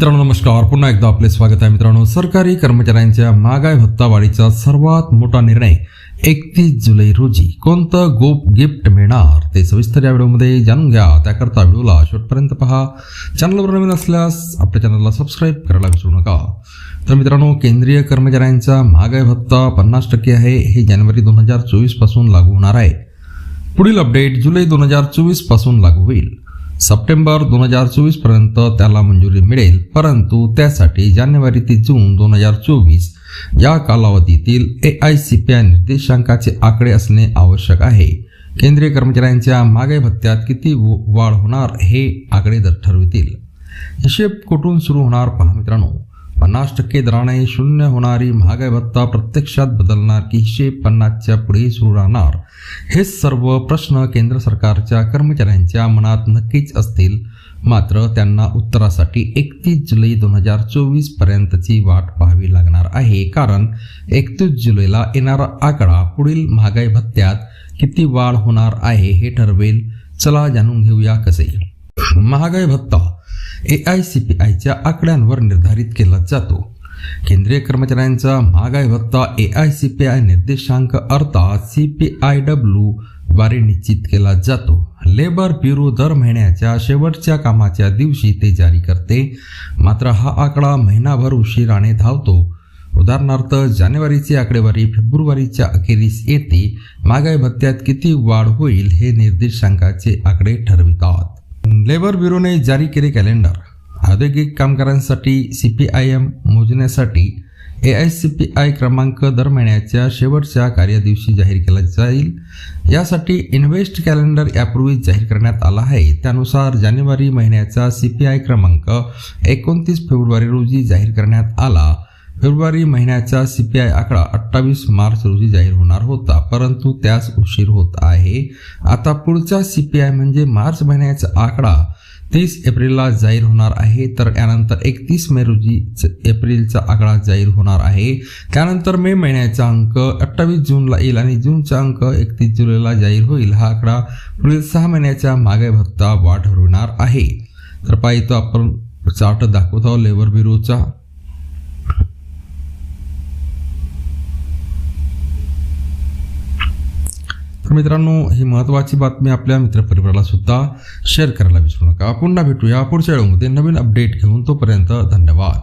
मित्रांनो नमस्कार. पुन्हा एकदा आपले स्वागत आहे मित्रांनो. सरकारी कर्मचाऱ्यांच्या महागाई भत्ता वाढीचा सर्वात मोठा निर्णय एकतीस जुलै रोजी. कोणतं गोप गिफ्ट मिळणार? ते सविस्तर या व्हिडिओमध्ये जाणून घ्या. त्याकरता व्हिडिओला शेवटपर्यंत पहा. चॅनलवर नवीन असल्यास आपल्या चॅनलला सबस्क्राईब करायला विसरू नका. तर मित्रांनो केंद्रीय कर्मचाऱ्यांचा महागाई भत्ता पन्नास टक्के आहे. हे जानेवारी दोन हजार चोवीसपासून लागू होणार आहे. पुढील अपडेट जुलै दोन हजार चोवीसपासून लागू होईल. सप्टेंबर दोन हजार चोवीसपर्यंत त्याला मंजुरी मिळेल. परंतु त्यासाठी जानेवारी ते जून दोन हजार चोवीस या कालावधीतील A I C P I निर्देशांकाचे आकडे असणे आवश्यक आहे. केंद्रीय कर्मचाऱ्यांच्या मागे भत्त्यात किती व- वाढ होणार हे आकडे दर ठरवितील. हिशेब कुठून सुरू होणार पहा मित्रांनो. पन्नास टक्के दराने शून्य होणारी महागाई भत्ता प्रत्यक्षात बदलणार की हिशेब पन्नासच्या पुढे सुरू राहणार? हे सर्व प्रश्न केंद्र सरकारच्या कर्मचाऱ्यांच्या मनात नक्कीच असतील. मात्र त्यांना उत्तरासाठी एकतीस जुलै दोन हजार चोवीस पर्यंतची वाट पाहावी लागणार आहे. कारण एकतीस जुलैला येणारा आकडा पुढील महागाई भत्त्यात किती वाढ होणार आहे हे ठरवेल. चला जाणून घेऊया कसे. महागाई भत्ता ए आय सी पी आयच्या आकड्यांवर निर्धारित केला जातो. केंद्रीय कर्मचाऱ्यांचा महागाई भत्ता A I C P I निर्देशांक अर्थात सी पी आय डब्ल्यू द्वारे निश्चित केला जातो. लेबर ब्युरो दर महिन्याच्या शेवटच्या कामाच्या दिवशी ते जारी करते. मात्र हा आकडा महिनाभर उशिराने धावतो. उदाहरणार्थ जानेवारीची आकडेवारी फेब्रुवारीच्या अखेरीस येते. महागाई भत्त्यात किती वाढ होईल हे निर्देशांकाचे आकडे ठरवितात. लेबर ब्युरोने जारी केले कॅलेंडर. औद्योगिक कामगारांसाठी सी पी आय एम मोजण्यासाठी A I C P I क्रमांक दर महिन्याच्या शेवटच्या कार्यदिवशी जाहीर केला जाईल. यासाठी इन्व्हेस्ट कॅलेंडर यापूर्वी जाहीर करण्यात आला आहे. त्यानुसार जानेवारी महिन्याचा सी पी आय क्रमांक एकोणतीस फेब्रुवारी रोजी जाहीर करण्यात आला. फेब्रुवारी महिन्याचा सी पी आय आकडा अठ्ठावीस मार्च रोजी जाहीर होणार होता परंतु त्यास उशीर होत आहे. आता पुढचा सी पी आय म्हणजे मार्च महिन्याचा आकडा तीस एप्रिलला जाहीर होणार आहे तर यानंतर एकतीस मे रोजी एप्रिलचा आकडा जाहीर होणार आहे. त्यानंतर मे महिन्याचा अंक अठ्ठावीस जूनला येईल आणि जूनचा अंक एकतीस जुलैला जाहीर होईल. हा आकडा पुढील सहा महिन्याच्या मागे भत्ता वाढ ठरविणार आहे. तर पाहितो आपण चार्ट दाखवत आहोत लेबर ब्युरोचा. तर मित्रांनो ही महत्त्वाची बातमी आपल्या मित्रपरिवाराला सुद्धा शेअर करायला विसरू नका. पुन्हा भेटूया पुढच्या वेळेमध्ये नवीन अपडेट घेऊन. तोपर्यंत धन्यवाद.